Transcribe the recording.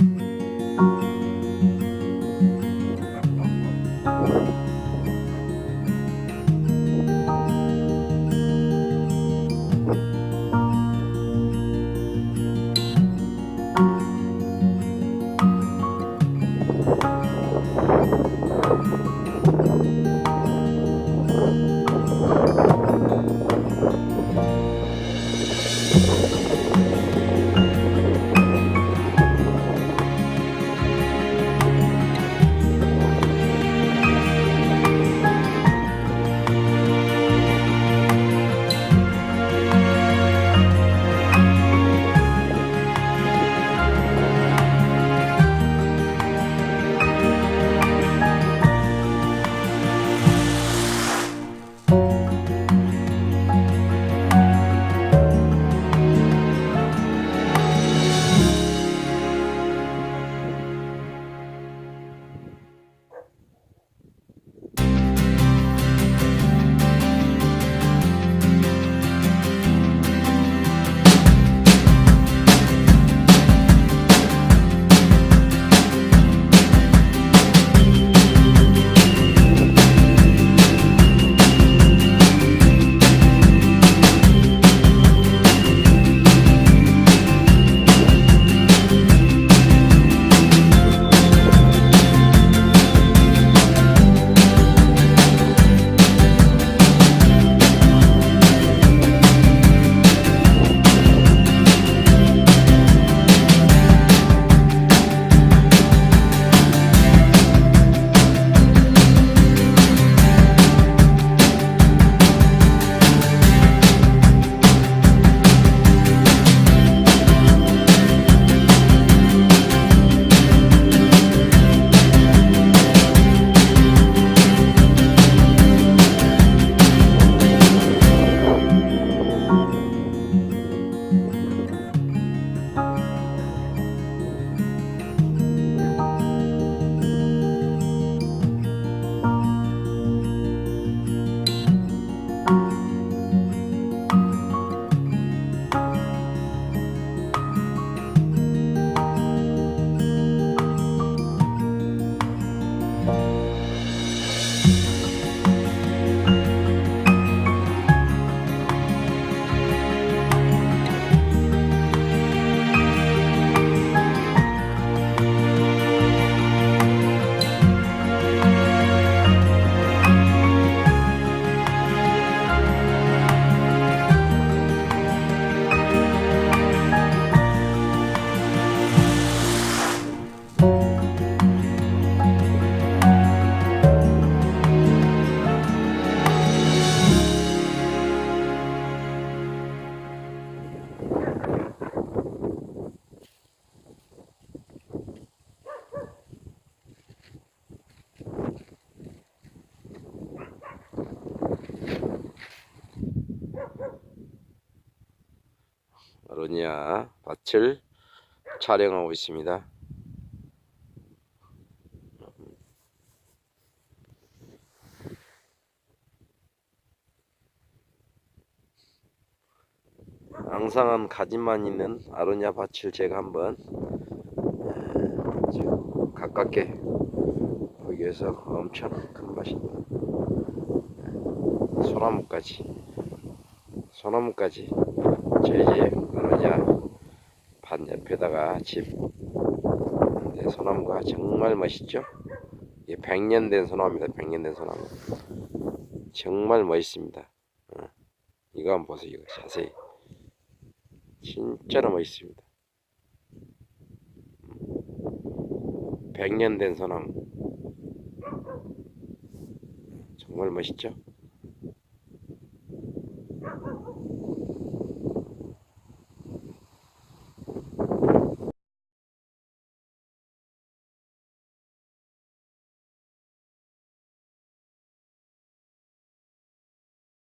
Thank you. 아로니아 밭을 촬영하고 있습니다. 앙상한 가지만 있는 아로니아 밭을 제가 한번 에, 좀 가깝게 보기 위해서 엄청 큰 밭입니다. 에, 소나무까지 소나무까지 저희 집 아로니아 밭 옆에다가 집 네, 소나무가 정말 멋있죠? 이게 100년 된 소나무입니다. 100년 된 소나무. 정말 멋있습니다. 어, 이거 한번 보세요. 이거 자세히. 진짜로 멋있습니다. 100년 된 소나무. 정말 멋있죠?